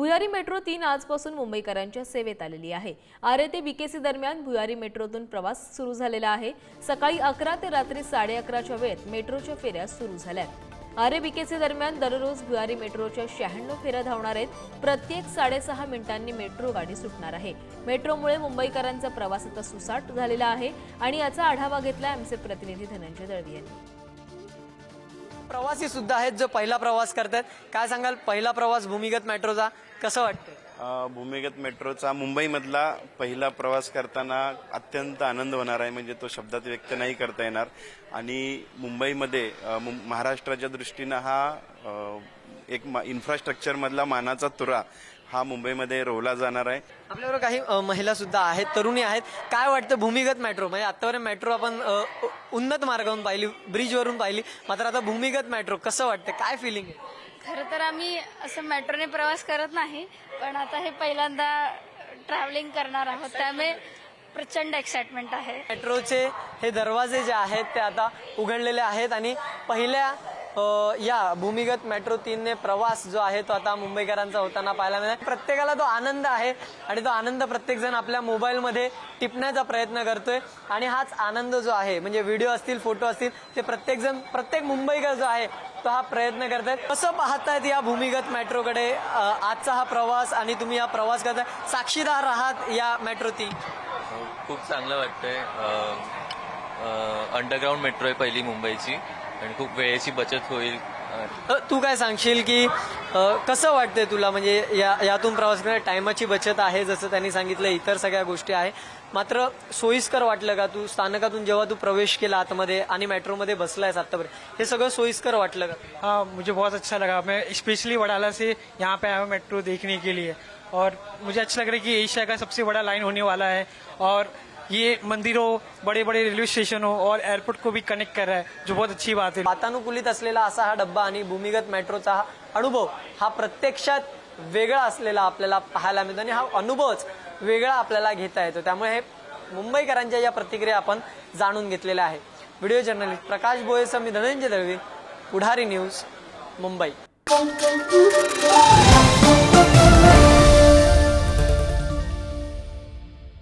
भुयारी मेट्रो तीन आजपासून मुंबईकरांच्या सेवेत आलेली आहे. आरे ते बीकेसी दरम्यान भुयारी मेट्रोतून प्रवास सुरू झालेला आहे. सकाळी अकरा ते रात्री साडे अकराच्या वेळेत मेट्रोच्या फेऱ्या सुरू झाल्यात आरे बीकेसी दरम्यान दररोज भुयारी मेट्रोच्या शहाण्णव फेऱ्या धावणार आहेत. प्रत्येक साडेसहा मिनिटांनी मेट्रो गाडी सुटणार आहे. मेट्रोमुळे मुंबईकरांचा प्रवास आता सुसाट झालेला आहे आणि याचा आढावा घेतला आमचे प्रतिनिधी धनंजय दळवी यांनी. प्रवासी सुद्धा आहेत जो पहिला प्रवास करतात. काय सांगाल? पहिला प्रवास भूमिगत मेट्रोचा कसं वाटतं भूमिगत मेट्रोचा मुंबईमधला पहिला प्रवास करताना अत्यंत आनंद होणार आहे. म्हणजे तो शब्दात व्यक्त नाही करता येणार. आणि मुंबईमध्ये महाराष्ट्राच्या दृष्टीनं हा एक इन्फ्रास्ट्रक्चरमधला मानाचा तुरा हा मुंबईमध्ये रोवला जाणार आहे. आपल्याबरोबर काही महिला सुद्धा आहेत तरुणी आहेत. काय वाटतं भूमिगत मेट्रो? म्हणजे आतापर्यंत मेट्रो आपण उन्नत मार्गावरून पाहिली ब्रिजवरून पाहिली. मात्र आता भूमिगत मेट्रो कसं वाटतं? काय फिलिंग आहे? खरं तर आम्ही असं मेट्रोने प्रवास करत नाही पण आता हे पहिल्यांदा ट्रॅव्हलिंग करणार आहोत. त्यामुळे प्रचंड एक्साइटमेंट आहे. मेट्रोचे हे दरवाजे जे आहेत ते आता उघडलेले आहेत आणि पहिल्या या भूमिगत मेट्रो तीनने प्रवास जो आहे तो आता मुंबईकरांचा होताना पाहायला मिळाला. प्रत्येकाला तो आनंद आहे आणि तो आनंद प्रत्येकजण आपल्या मोबाईलमध्ये टिपण्याचा प्रयत्न करतोय. आणि हाच आनंद जो आहे म्हणजे व्हिडिओ असतील फोटो असतील ते प्रत्येकजण प्रत्येक मुंबईकर जो आहे तो हा प्रयत्न करतायत कसं पाहतायत या भूमिगत मेट्रोकडे आजचा हा प्रवास आणि तुम्ही हा प्रवास करताय? साक्षीदार आहात या मेट्रो तीन. हो, खूप चांगलं वाटतंय. अंडरग्राऊंड मेट्रो आहे पहिली मुंबईची. आणि खूप वेळेची बचत होईल. अ, तू काय सांगशील की अ, कसं वाटतंय तुला? म्हणजे या यातून प्रवास करण्या टायमाची बचत आहे जसं त्यांनी सांगितलं इतर सगळ्या गोष्टी आहे. मात्र सोयीस्कर वाटलं का तू? स्थानकातून जेव्हा तू प्रवेश केला आतमध्ये आणि मेट्रोमध्ये बसलायस आतापर्यंत हे सगळं सोयीस्कर वाटलं का? हाँ मुझे बहुत अच्छा लगा. मैं स्पेशली वडाला से यहाँ पे आया हूँ मेट्रो देखने के लिए. और मुझे अच्छा लग रहा है कि एशिया का सबसे बड़ा लाइन होने वाला है. और ये मंदिरों बड़े बड़े रेलवे स्टेशनों और एअरपोर्ट को भी कनेक्ट कर रहा है जो बहुत अच्छी बात है। वातानुकूलित असलेला असा हा डब्बा आणि भूमिगत मेट्रोचा हा अनुभव हा प्रत्यक्षात वेगळा असलेला आपल्याला पाहायला मिळतो आणि हा अनुभवच वेगळा आपल्याला घेता येतो. त्यामुळे हे मुंबईकरांच्या या प्रतिक्रिया आपण जाणून घेतलेल्या आहे व्हिडिओ जर्नलिस्ट प्रकाश बोयेसह मी धनंजय दळवी पुढारी न्यूज मुंबई.